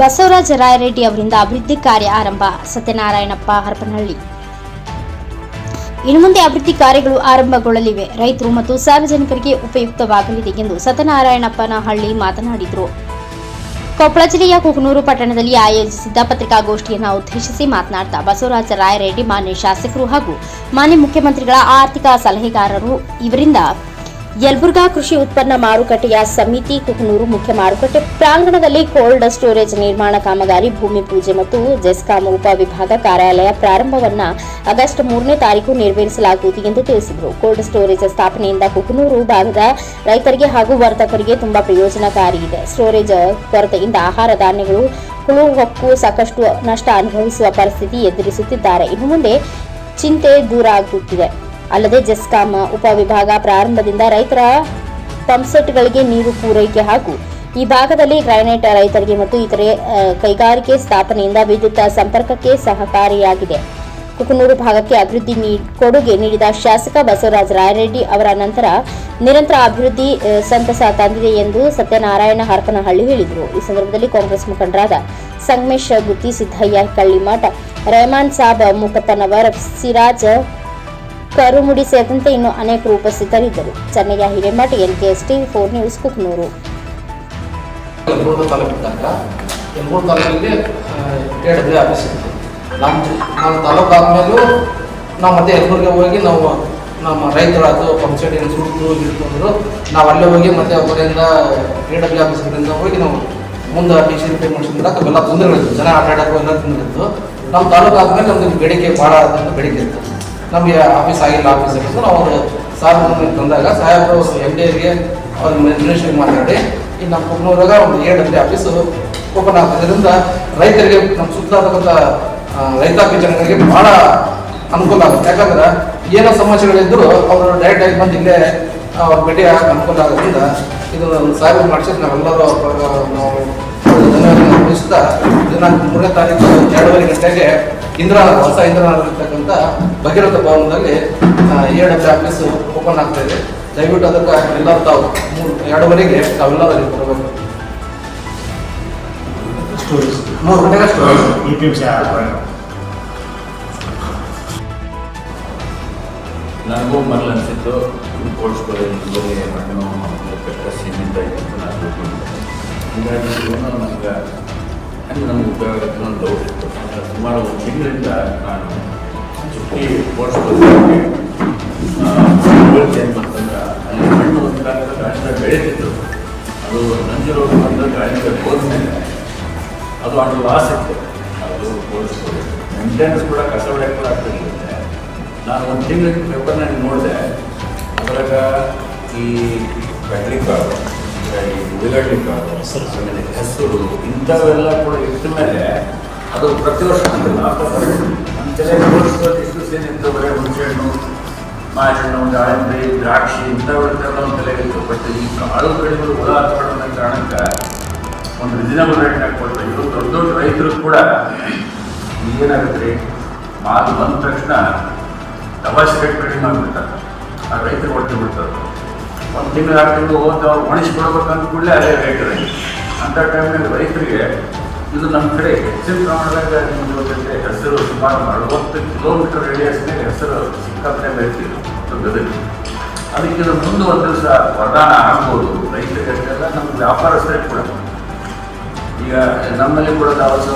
ಬಸವರಾಜ ರಾಯರೆಡ್ಡಿ ಅವರಿಂದ ಅಭಿವೃದ್ಧಿ ಕಾರ್ಯ ಆರಂಭ. ಸತ್ಯನಾರಾಯಣಪ್ಪ, ಹರಪನಹಳ್ಳಿ. ಇನ್ನು ಮುಂದೆ ಅಭಿವೃದ್ಧಿ ಕಾರ್ಯಗಳು ಆರಂಭಗೊಳ್ಳಲಿವೆ. ರೈತರು ಮತ್ತು ಸಾರ್ವಜನಿಕರಿಗೆ ಉಪಯುಕ್ತವಾಗಲಿದೆ ಎಂದು ಸತ್ಯನಾರಾಯಣಪ್ಪನಹಳ್ಳಿ ಮಾತನಾಡಿದರು. ಕೊಪ್ಪಳ ಜಿಲ್ಲೆಯ ಕುಕನೂರು ಪಟ್ಟಣದಲ್ಲಿ ಆಯೋಜಿಸಿದ್ದ ಪತ್ರಿಕಾಗೋಷ್ಠಿಯನ್ನು ಉದ್ದೇಶಿಸಿ ಮಾತನಾಡಿದ ಬಸವರಾಜ ರಾಯರೆಡ್ಡಿ, ಮಾನ್ಯ ಶಾಸಕರು ಹಾಗೂ ಮಾನ್ಯ ಮುಖ್ಯಮಂತ್ರಿಗಳ ಆರ್ಥಿಕ ಸಲಹೆಗಾರರು ಇವರಿಂದ ಯಲಬುರ್ಗಾ ಕೃಷಿ ಉತ್ಪನ್ನ ಮಾರುಕಟ್ಟೆಯ ಸಮಿತಿ ಕುಕನೂರು ಮುಖ್ಯ ಮಾರುಕಟ್ಟೆ ಪ್ರಾಂಗಣದಲ್ಲಿ ಕೋಲ್ಡ್ ಸ್ಟೋರೇಜ್ ನಿರ್ಮಾಣ ಕಾಮಗಾರಿ, ಭೂಮಿ ಪೂಜೆ ಮತ್ತು ಜೆಸ್ಕಾಂ ಉಪವಿಭಾಗ ಕಾರ್ಯಾಲಯ ಪ್ರಾರಂಭವನ್ನ ಆಗಸ್ಟ್ ಮೂರನೇ ತಾರೀಕು ನೆರವೇರಿಸಲಾಗುವುದು ಎಂದು ತಿಳಿಸಿದರು. ಕೋಲ್ಡ್ ಸ್ಟೋರೇಜ್ ಸ್ಥಾಪನೆಯಿಂದ ಕುಕನೂರು ಭಾಗದ ರೈತರಿಗೆ ಹಾಗೂ ವರ್ತಕರಿಗೆ ತುಂಬಾ ಪ್ರಯೋಜನಕಾರಿ ಇದೆ. ಸ್ಟೋರೇಜ್ ಕೊರತೆಯಿಂದ ಆಹಾರ ಧಾನ್ಯಗಳು, ಹುಳು ಹೊಕ್ಕು ಸಾಕಷ್ಟು ನಷ್ಟ ಅನುಭವಿಸುವ ಪರಿಸ್ಥಿತಿ ಎದುರಿಸುತ್ತಿದ್ದಾರೆ. ಇನ್ನು ಮುಂದೆ ಚಿಂತೆ ದೂರ ಆಗುತ್ತಿದೆ ಅಲ್ಲದೆ ಜೆಸ್ಕಾಂ ಉಪವಿಭಾಗ ಪ್ರಾರಂಭದಿಂದ ರೈತರ ಪಂಪ್ಸೆಟ್ಗಳಿಗೆ ನೀರು ಪೂರೈಕೆ ಹಾಗೂ ಈ ಭಾಗದಲ್ಲಿ ಗ್ರಾನೈಟ್ ರೈತರಿಗೆ ಮತ್ತು ಇತರೆ ಕೈಗಾರಿಕೆ ಸ್ಥಾಪನೆಯಿಂದ ವಿದ್ಯುತ್ ಸಂಪರ್ಕಕ್ಕೆ ಸಹಕಾರಿಯಾಗಿದೆ. ಕುಕನೂರು ಭಾಗಕ್ಕೆ ಅಭಿವೃದ್ಧಿ ಕೊಡುಗೆ ನೀಡಿದ ಶಾಸಕ ಬಸವರಾಜ ರಾಯರೆಡ್ಡಿ ಅವರ ನಂತರ ನಿರಂತರ ಅಭಿವೃದ್ಧಿ ಸಂತಸ ತಂದಿದೆ ಎಂದು ಸತ್ಯನಾರಾಯಣ ಹರಪನಹಳ್ಳಿ ಹೇಳಿದರು. ಈ ಸಂದರ್ಭದಲ್ಲಿ ಕಾಂಗ್ರೆಸ್ ಮುಖಂಡರಾದ ಸಂಗಮೇಶ್ ಗುತ್ತಿ ಸಿದ್ದಯ್ಯ ಕಳ್ಳಿಮಠ, ರೆಹಮಾನ್ ಸಾಬ್ ಮುಖತನವರ್ ಸಿರಾಜ್ ಕರುಮುಡಿ ಸೇರಿದಂತೆ ಇನ್ನು ಅನೇಕರು ಉಪಸ್ಥಿತರಿದ್ದರು. Chennayya Hiremath S TV four news, Kuknoor. ಇತ್ತು. ನಮ್ಮ ನಮ್ಮ ತಾಲೂಕು ಆದಮೇಲೂ ನಾವು ಮತ್ತೆ ಯಲಬುರ್ಗೆ ಹೋಗಿ ನಾವು ನಮ್ಮ ರೈತರಾದು ಏನು ಸುಡಿದ್ರು ಇಟ್ಕೊಂಡ್ರು ನಾವು ಅಲ್ಲೇ ಹೋಗಿ ಮತ್ತೆ ಅವರಿಂದ ಎ ಡಬ್ಲ್ಯೂ ಆಫೀಸರಿಂದ ಹೋಗಿ ನಾವು ಮುಂದೆ ಟಿ ಸಿ ಪೇ ಮಾಡಿಸಿದಾಗ ಅವೆಲ್ಲ ತೊಂದರೆಗಳಿತ್ತು. ಜನ ಆಟ ಆಡೋಕ್ಕೂ ಎಲ್ಲ ತೊಂದರೆ ನಮ್ಮ ತಾಲೂಕು ಆದಮೇಲೆ ನಮ್ದು ಬೇಡಿಕೆ ಭಾಳ ಆದಂತ ಬೇಡಿಕೆ ಇತ್ತು. ನಮಗೆ ಆಫೀಸ್ ಆಗಿಲ್ಲ ಆಫೀಸ್ ಆಗಿತ್ತು ನಾವು ಅವರು ಸಾರ್ವಜನಿಕ ತಂದಾಗ ಸಾಹೇಬರು ಎಂ ಡಿ ಅವರಿಗೆ ಅವ್ರ ಮಿನಿಸ್ಟ್ರಿಗೆ ಮಾತಾಡಿ ಈ ನಮ್ಮ ಕುಗ್ನೂರಾಗ ಒಂದು ಏಳು ಗಂಟೆ ಆಫೀಸು ಓಪನ್ ಆಗ್ತದ್ರಿಂದ ರೈತರಿಗೆ ನಮ್ಮ ಸುತ್ತಲಾಗತಕ್ಕಂಥ ಆ, ರೈತಾಪಿ ಜನಗಳಿಗೆ ಬಹಳ ಅನುಕೂಲ ಆಗುತ್ತೆ. ಯಾಕಂದ್ರೆ ಏನೋ ಸಮಸ್ಯೆಗಳಿದ್ದರೂ ಅವರು ಡೈರೆಕ್ಟ್ ಆಗಿ ಬಂದು ಇಲ್ಲೇ ಅವ್ರ ಭೇಟಿ ಆಗಕ್ಕೆ ಅನುಕೂಲ ಆಗೋದ್ರಿಂದ ಇದು ಸಾಹೇಬ್ ಮಾಡಿಸಿದ್ರೆ ನಾವೆಲ್ಲರೂ ಅವ್ರ ನಾವು ಧನ್ಯವಾದ ತಿಳಿಸ್ತಾ ದಿನಾಂಕ ಮೂರನೇ ತಾರೀಕು ಎರಡೂವರೆ ಗಂಟೆಗೆ ಇಂದ್ರಾನಗರ ಹೊಸ ಇಂದ್ರಾನಗರ ಇರ್ತಕ್ಕಂಥ ಭಗೀರಥ ಭವನದಲ್ಲಿ ಎ ಡಬ್ಲ್ಯೂ ಆಫೀಸ್ ಓಪನ್ ಆಗ್ತಾ ಇದೆ. ದಯವಿಟ್ಟು ಅದಕ್ಕೆ ಎಲ್ಲರೂ ತಾವು ಮೂರು ಎರಡೂವರೆಗೆ ತಾವೆಲ್ಲರೂ ಅಲ್ಲಿ ಬರಬೇಕು. ಮೂರು ಗಂಟೆಗೆ storage A P M C ನನಗೂ ಮರಲ್ ಅನಿಸಿತ್ತು ಬಗ್ಗೆ ಮಣ್ಣು ಕಷ್ಟ ಸೀಮಿತ ಇದೆ ಅಂತ ನಾನು ಹೀಗಾಗಿ ನನಗೆ ಹೆಂಗೆ ನಮ್ಗೆ ಉಪಯೋಗ ಡೌಟ್ ಇತ್ತು. ಸುಮಾರು ಒಂದು ತಿಂಗಳಿಂದ ನಾನು ಚುಕ್ಕಿ ಸ್ಟೋರೇಜ್ಗೆ ಏನು ಅಂತಂದ್ರೆ ಅಲ್ಲಿ ಮಣ್ಣು ಒಂದು ಕಾಲದ ಬೆಳೆದಿತ್ತು ಬೆಳೀತಿತ್ತು. ಅದು ನಂಜರು ಬಂದ ಗಾಳಿಂದ ಹೋದ್ಮೇಲೆ ಅದು ಅದು ಲಾಸ್ ಇತ್ತು. ಅದು ಕೋಲ್ಡ್ ಮೆಂಟೆನೆನ್ಸ್ ಕೂಡ ಕಸ ಹೊಡೆಯಕ್ಕೆ ಕೂಡ ಆಗ್ತಿರ್ಲಿಲ್ಲ. ನಾನು ಒಂದು ತಿಂಗಳ ಪೇಪರ್ನ ನೋಡಿದೆ, ಅದರಾಗ ಈ ಬ್ಯಾಟ್ರಿ ಕಾಳು ಈ ಉಳ್ಳಾಗಡ್ಡಿ ಆಮೇಲೆ ಹೆಸರು, ಇಂಥವೆಲ್ಲ ಕೂಡ ಇಟ್ಟ ಮೇಲೆ ಅದು ಪ್ರತಿ ವರ್ಷ ಇಷ್ಟು ಸೇನೆ ಬರೀ ಹುಣಸೆಹಣ್ಣು, ಮಾವಿನಹಣ್ಣು ದಾಳಿಂಬೆ ದ್ರಾಕ್ಷಿ ಇಂಥವೆಲ್ಲ ಒಂದು ತಲೆ ಇತ್ತು ಬಟ್ ಈ ಕಾಳು ಬೆಳೆಗಳು ಹುಳ ಹತ್ಕೊಳ್ಳೋ ಕಾರಣಕ್ಕೆ ಒಂದು ರಿಸನಬಲ್ ರೇಟ್ನಾಗ ಕೊಡ್ತಾರೆ ಇವರು ದೊಡ್ಡ ದೊಡ್ಡ ರೈತರು ಕೂಡ ಏನಾಗುತ್ತೆ ರೀ ಮಾತು ಬಂದ ತಕ್ಷಣ ದವಾಸಿ ರೇಟ್ ಕಡಿಮೆ ಮಾಡಿಬಿಡ್ತಾರೆ ಆ ರೈತರು ಹೊಟ್ಟೆ ಬಿಡ್ತಾರೆ. ಒಂದು ತಿಂಗಳು ಆರು ತಿಂಗಳು ಹೋದ ಅವ್ರು ಒಣಿಸ್ಕೊಡ್ಬೇಕಂತ ಕೂಡಲೇ ಅದೇ ರೇಟ್ ಅಂಥ ಟೈಮ್ನಾಗ ರೈತರಿಗೆ ಇದು ನಮ್ಮ ಕಡೆ ಹೆಚ್ಚಿನ ಪ್ರಮಾಣದಾಗ ಜೊತೆ ಹೆಸರು ಸುಮಾರು ನಲವತ್ತು ಕಿಲೋಮೀಟರ್ ರೇಡಿಯಸ್ನಾಗ ಹೆಸರು ಸಿಕ್ಕಾಪಟ್ಟೆ ಬೆಳಿತೀವಿ ಗದಗ ಅದಕ್ಕೆ ಇದು ಮುಂದೆ ಒಂದು ದಿವಸ ವರದಾನ ಆಗ್ಬೋದು. ರೈತರಿಗೆ ಅಷ್ಟೇ ಅಲ್ಲ ನಮ್ಮ ವ್ಯಾಪಾರಸ್ಥರಿಗೆ ಕೂಡ. ಈಗ ನಮ್ಮಲ್ಲಿ ಕೂಡ ದಾವಸ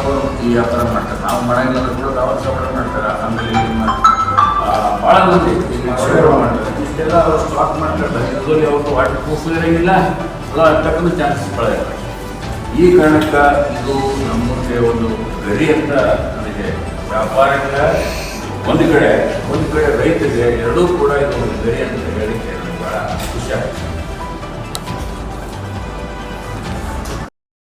ಈ ವ್ಯಾಪಾರ ಮಾಡ್ತಾರೆ. ನಾವು ಮಾಡಂಗಿಲ್ಲ ಕೂಡ ದಾವಸ ಮಾಡ್ತಾರೆ. ಆಮೇಲೆ ನಿಮ್ಮ ಭಾಳ ಮಂದಿ ಮಾಡ್ತಾರೆ. ಇಷ್ಟೆಲ್ಲ ಅವರು ಸ್ಟಾಕ್ ಮಾಡ್ತಾರೆ. ಯಾವತ್ತು ವಾಟರ್ ಪ್ರೂಫ್ ಇರೋಂಗಿಲ್ಲ ಎಲ್ಲ ತಕ್ಕಂಥ ಚಾನ್ಸಸ್ ಭಾಳ ಇರ್ತವೆ ಈ ಕಾರಣಕ್ಕ ಇದು ನಮಗೆ ಒಂದು ಗರಿ ಅಂತ ನನಗೆ ವ್ಯಾಪಾರಕ್ಕ, ಒಂದು ಕಡೆ ಒಂದು ಕಡೆ ರೈತರಿಗೆ ಎರಡೂ ಕೂಡ ಇದು ಒಂದು ಗರಿ ಅಂತ ಹೇಳಿಕ್ಕೆ ನನಗೆ ಭಾಳ ಖುಷಿ ಆಗ್ತದೆ.